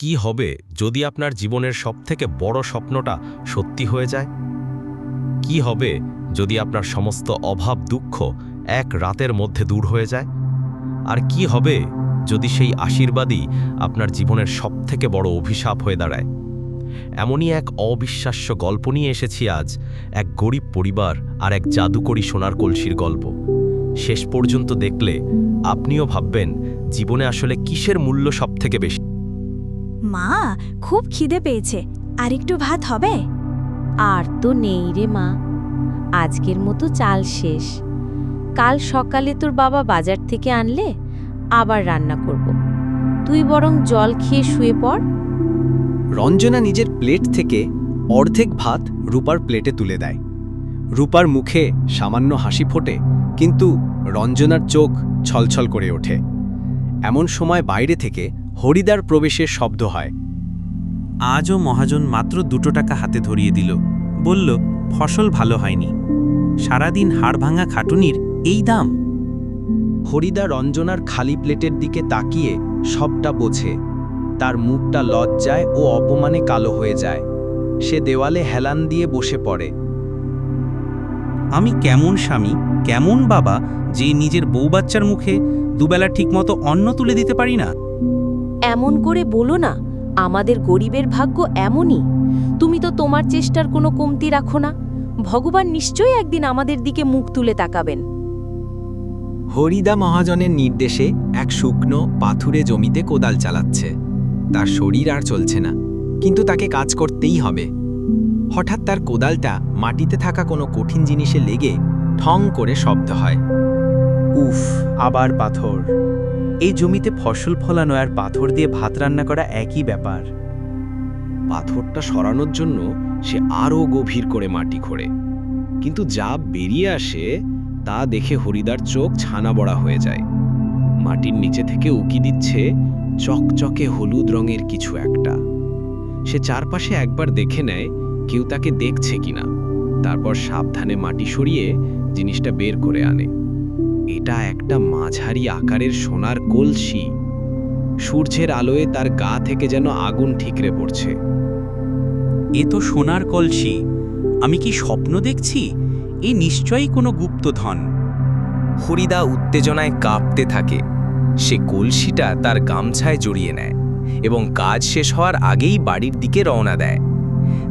কি হবে যদি আপনার জীবনের সবথেকে বড় স্বপ্নটা সত্যি হয়ে যায়? কি হবে যদি আপনার সমস্ত অভাব দুঃখ এক রাতের মধ্যে দূর হয়ে যায়? আর কি হবে যদি সেই আশীর্বাদই আপনার জীবনের সবথেকে বড় অভিশাপ হয়ে দাঁড়ায়? এমনই এক অবিশ্বাস্য গল্প নিয়ে এসেছি আজ, এক গরিব পরিবার আর এক জাদুকরী সোনার কলসির গল্প। শেষ পর্যন্ত দেখলে আপনিও ভাববেন, জীবনে আসলে কিসের মূল্য সবথেকে বেশি? মা খুব খিদে পেয়েছে। আর একটু ভাত হবে? আর তো নেই রে মা। আজকের মতো চাল শেষ। কাল সকালে তোর বাবা বাজার থেকে আনলে আবার রান্না করব। তুই বরং জল খেয়ে শুয়ে পড়। রঞ্জনা নিজের প্লেট থেকে অর্ধেক ভাত রূপার প্লেটে তুলে দেয়। রূপার মুখে সামান্য হাসি ফোটে কিন্তু রঞ্জনার চোখ ছলছল করে ওঠে। এমন সময় বাইরে থেকে হরিদার প্রবেশের শব্দ হয়। আজও মহাজন মাত্র দুটো টাকা হাতে ধরিয়ে দিল। বলল, ফসল ভালো হয়নি। সারাদিন হাড় ভাঙা খাটুনির এই দাম? হরিদা রঞ্জনার খালি প্লেটের দিকে তাকিয়ে সবটা বোঝে। তার মুখটা লজ্জায় ও অপমানে কালো হয়ে যায়। সে দেওয়ালে হেলান দিয়ে বসে পড়ে। আমি কেমন স্বামী, কেমন বাবা, যে নিজের বউ বাচ্চার মুখে দুবেলা ঠিকমতো অন্ন তুলে দিতে পারি না? এমন করে বলো না, আমাদের গরিবের ভাগ্য এমনই। তুমি তো তোমার চেষ্টার কোনো কমতি রাখো না। ভগবান নিশ্চয়ই একদিন আমাদের দিকে মুখ তুলে তাকাবেন। হরিদা মহাজনের নির্দেশে এক শুকনো পাথুরে জমিতে কোদাল চালাচ্ছে। তার শরীর আর চলছে না, কিন্তু তাকে কাজ করতেই হবে। হঠাৎ তার কোদালটা মাটিতে থাকা কোনো কঠিন জিনিসে লেগে ঠং করে শব্দ হয়। উফ, আবার পাথর। এই জমিতে ফসল ফলানো আর পাথর দিয়ে ভাত রান্না করা একই ব্যাপার। পাথরটা সরানোর জন্য সে আরও গভীর করে মাটি খোঁড়ে। কিন্তু যা বেরিয়ে আসে, তা দেখে হরিদার চোখ ছানা বড়া হয়ে যায়। মাটির নিচে থেকে উকি দিচ্ছে চকচকে হলুদ রঙের কিছু একটা। সে চারপাশে একবার দেখে নেয় কেউ তাকে দেখছে কিনা। তারপর সাবধানে মাটি সরিয়ে জিনিসটা বের করে আনে। এটা একটা মাঝারি আকারের সোনার কলসি। সূর্যের আলোয় তার গা থেকে যেন আগুন ঠিকরে পড়ছে। এ তো সোনার কলসি। আমি কি স্বপ্ন দেখছি? এ নিশ্চয়ই কোনো গুপ্তধন। হরিদা উত্তেজনায় কাঁপতে থাকে। সে কলসিটা তার গামছায় জড়িয়ে নেয় এবং কাজ শেষ হওয়ার আগেই বাড়ির দিকে রওনা দেয়।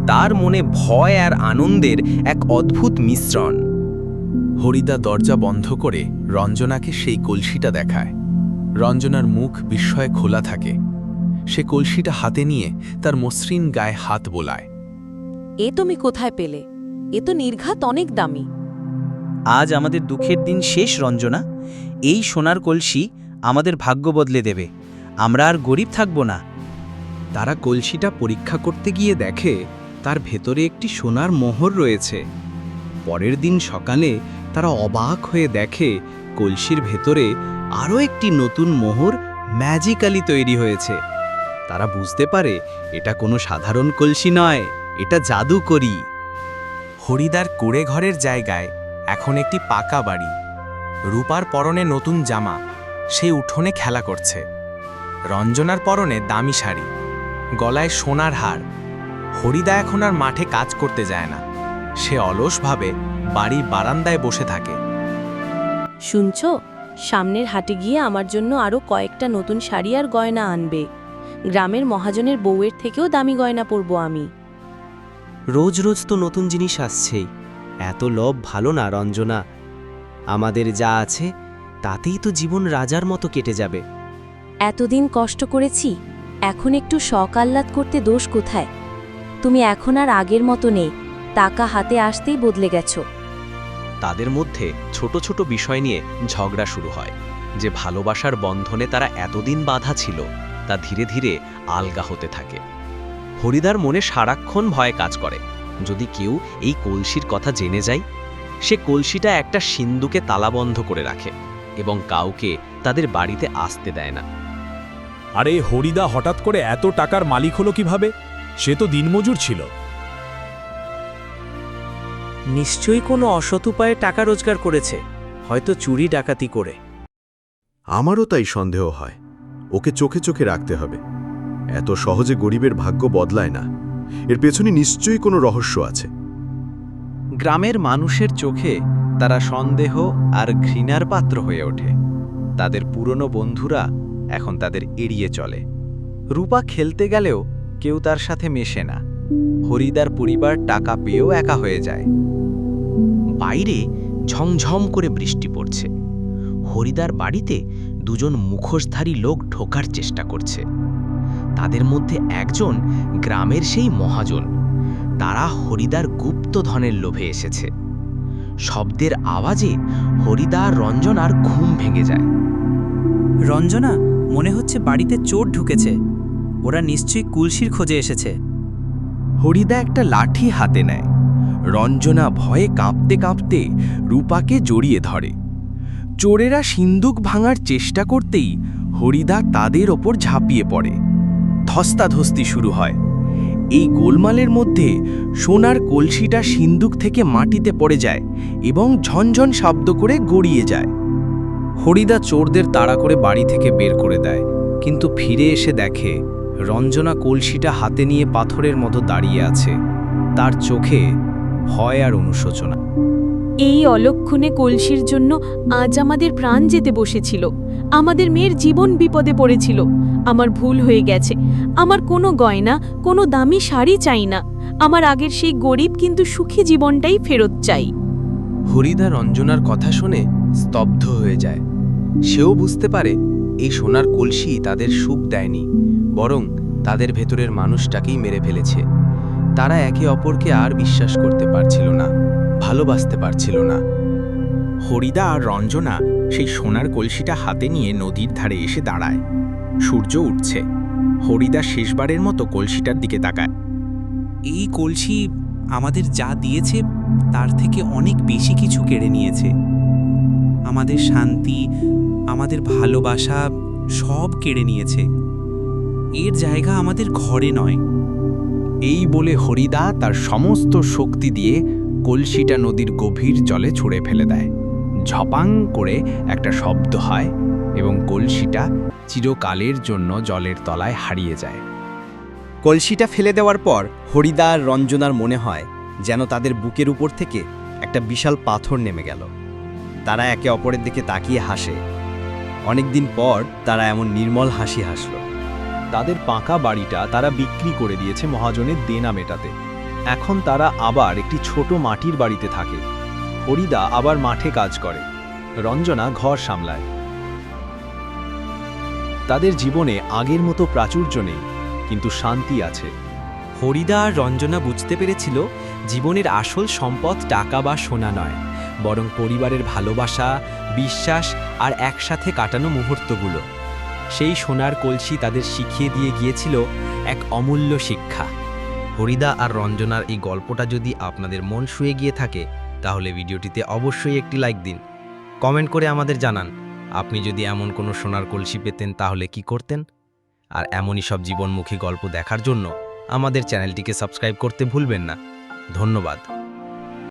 তার মনে ভয় আর আনন্দের এক অদ্ভুত মিশ্রণ। হরিদা দরজা বন্ধ করে রঞ্জনাকে সেই কলসিটা দেখায়। রঞ্জনার মুখ বিস্ময়ে খোলা থাকে। সে কলসিটা হাতে নিয়ে তার মসৃণ গায়ে হাত বোলায়। এ তুমি কোথায় পেলে? এ তো নির্ঘাত অনেক দামি। আজ আমাদের দুঃখের দিন শেষ রঞ্জনা। এই সোনার কলসি আমাদের ভাগ্য বদলে দেবে। আমরা আর গরিব থাকব না। তারা কলসিটা পরীক্ষা করতে গিয়ে দেখে তার ভেতরে একটি সোনার মোহর রয়েছে। পরের দিন সকালে তারা অবাক হয়ে দেখে কলসির ভেতরে আরও একটি নতুন মোহর ম্যাজিক্যালি তৈরি হয়েছে। তারা বুঝতে পারে এটা কোনো সাধারণ কলসি নয়, এটা জাদুকরি। হরিদার কুড়ে ঘরের জায়গায় এখন একটি পাকা বাড়ি। রূপার পরনে নতুন জামা, সে উঠোনে খেলা করছে। রঞ্জনার পরনে দামি শাড়ি, গলায় সোনার হার। হরিদা এখন আর মাঠে কাজ করতে যায় না। সে অলসভাবে বাড়ির বারান্দায় বসে থাকে। শুনছ? সামনের হাটে গিয়ে আমার জন্য আরও কয়েকটা নতুন শাড়ি আর গয়না আনবে। গ্রামের মহাজনের বউয়ের থেকেও দামি গয়না পরব আমি। রোজ রোজ তো নতুন জিনিস আসছেই। এত লোভ ভালো না রঞ্জনা। আমাদের যা আছে তাতেই তো জীবন রাজার মতো কেটে যাবে। এতদিন কষ্ট করেছি এখন একটু শখ আহ্লাদ করতে দোষ কোথায়? তুমি এখন আর আগের মতো নেই। টাকা হাতে আসতেই বদলে গেছো। তাদের মধ্যে ছোট ছোট বিষয় নিয়ে ঝগড়া শুরু হয়। যে ভালোবাসার বন্ধনে তারা এতদিন বাধা ছিল তা ধীরে ধীরে আলগা হতে থাকে। হরিদার মনে সারাক্ষণ ভয় কাজ করে যদি কেউ এই কলসির কথা জেনে যায় সে কলসিটা একটা সিন্ধুকে তালাবন্ধ করে রাখে এবং কাউকে তাদের বাড়িতে আসতে দেয় না। আরে হরিদা হঠাৎ করে এত টাকার মালিক হলো কীভাবে? সে তো দিনমজুর ছিল। নিশ্চয়ই কোনো অসৎ উপায়ে টাকা রোজগার করেছে হয়তো চুরি ডাকাতি করে। আমারও তাই সন্দেহ হয়। ওকে চোখে চোখে রাখতে হবে। এত সহজে গরিবের ভাগ্য বদলায় না। এর পেছনে নিশ্চয়ই কোনো রহস্য আছে। গ্রামের মানুষের চোখে তারা সন্দেহ আর ঘৃণার পাত্র হয়ে ওঠে। তাদের পুরনো বন্ধুরা এখন তাদের এড়িয়ে চলে। রূপা খেলতে গেলেও কেউ তার সাথে মেশে না। হরিদার পরিবার টাকা পেয়েও একা হয়ে যায়। বাইরে ঝমঝম করে বৃষ্টি পড়ছে। হরিদার বাড়িতে দুজন মুখোশধারী লোক ঢোকার চেষ্টা করছে। তাদের মধ্যে একজন গ্রামের সেই মহাজন। তারা হরিদার গুপ্তধনের লোভে এসেছে। শব্দের আওয়াজে হরিদা আর রঞ্জনার ঘুম ভেঙে যায়। রঞ্জনা মনে হচ্ছে বাড়িতে চোর ঢুকেছে। ওরা নিশ্চয়ই কুলসির খোঁজে এসেছে। হরিদা একটা লাঠি হাতে নেয়। রঞ্জনা ভয়ে কাঁপতে কাঁপতে রূপাকে জড়িয়ে ধরে। চোরেরা সিন্দুক ভাঙার চেষ্টা করতেই হরিদা তাদের ওপর ঝাঁপিয়ে পড়ে। ধস্তাধস্তি শুরু হয়। এই গোলমালের মধ্যে সোনার কলসিটা সিন্দুক থেকে মাটিতে পড়ে যায় এবং ঝনঝন শব্দ করে গড়িয়ে যায়। হরিদা চোরদের তাড়া করে বাড়ি থেকে বের করে দেয়, কিন্তু ফিরে এসে দেখে রঞ্জনা কলসিটা হাতে নিয়ে পাথরের মতো দাঁড়িয়ে আছে। তার চোখে ভয় আর অনুশোচনা। এই অলক্ষণে কলসির জন্য আজ আমাদের প্রাণ যেতে বসেছিল। আমাদের মেয়ের জীবন বিপদে পড়েছিল। আমার ভুল হয়ে গেছে। আমার কোনো গয়না কোনো দামি শাড়ি চাই না। আমার আগের সেই গরিব কিন্তু সুখী জীবনটাই ফেরত চাই। হরিদা রঞ্জনার কথা শুনে স্তব্ধ হয়ে যায়। সেও বুঝতে পারে এই সোনার কলসি তাদের সুখ দেয়নি বরং তাদের ভেতরের মানুষটাকেই মেরে ফেলেছে। তারা একে অপরকে আর বিশ্বাস করতে পারছিল না, ভালোবাসতে পারছিল না। হরিদা আর রঞ্জনা সেই সোনার কলসিটা হাতে নিয়ে নদীর ধারে এসে দাঁড়ায়। সূর্য উঠছে। হরিদা শেষবারের মতো কলসিটার দিকে তাকায়। এই কলসি আমাদের যা দিয়েছে, তার থেকে অনেক বেশি কিছু কেড়ে নিয়েছে। আমাদের শান্তি, আমাদের ভালোবাসা সব কেড়ে নিয়েছে। এর জায়গা আমাদের ঘরে নয়। এই বলে হরিদা তার সমস্ত শক্তি দিয়ে কলসিটা নদীর গভীর জলে ছুঁড়ে ফেলে দেয়। ঝপাং করে একটা শব্দ হয় এবং কলসিটা চিরকালের জন্য জলের তলায় হারিয়ে যায়। কলসিটা ফেলে দেওয়ার পর হরিদা আর রঞ্জনার মনে হয় যেন তাদের বুকের উপর থেকে একটা বিশাল পাথর নেমে গেল। তারা একে অপরের দিকে তাকিয়ে হাসে। অনেকদিন পর তারা এমন নির্মল হাসি হাসল। তাদের পাকা বাড়িটা তারা বিক্রি করে দিয়েছে মহাজনের দেনা মেটাতে। এখন তারা আবার একটি ছোট মাটির বাড়িতে থাকে। হরিদা আবার মাঠে কাজ করে। রঞ্জনা ঘর সামলায়। তাদের জীবনে আগের মতো প্রাচুর্য নেই, কিন্তু শান্তি আছে। হরিদা আর রঞ্জনা বুঝতে পেরেছিল, জীবনের আসল সম্পদ টাকা বা সোনা নয়, বরং পরিবারের ভালোবাসা, বিশ্বাস আর একসাথে কাটানো মুহূর্তগুলো। সেই সোনার কলসি তাদের শিখিয়ে দিয়ে গিয়েছিল এক অমূল্য শিক্ষা। হরিদা আর রঞ্জনার এই গল্পটা যদি আপনাদের মন শুয়ে গিয়ে থাকে, তাহলে ভিডিওটিতে অবশ্যই একটি লাইক দিন। কমেন্ট করে আমাদের জানান, আপনি যদি এমন কোনো সোনার কলসি পেতেন তাহলে কি করতেন? আর এমনই সব জীবনমুখী গল্প দেখার জন্য আমাদের চ্যানেলটিকে সাবস্ক্রাইব করতে ভুলবেন না। ধন্যবাদ।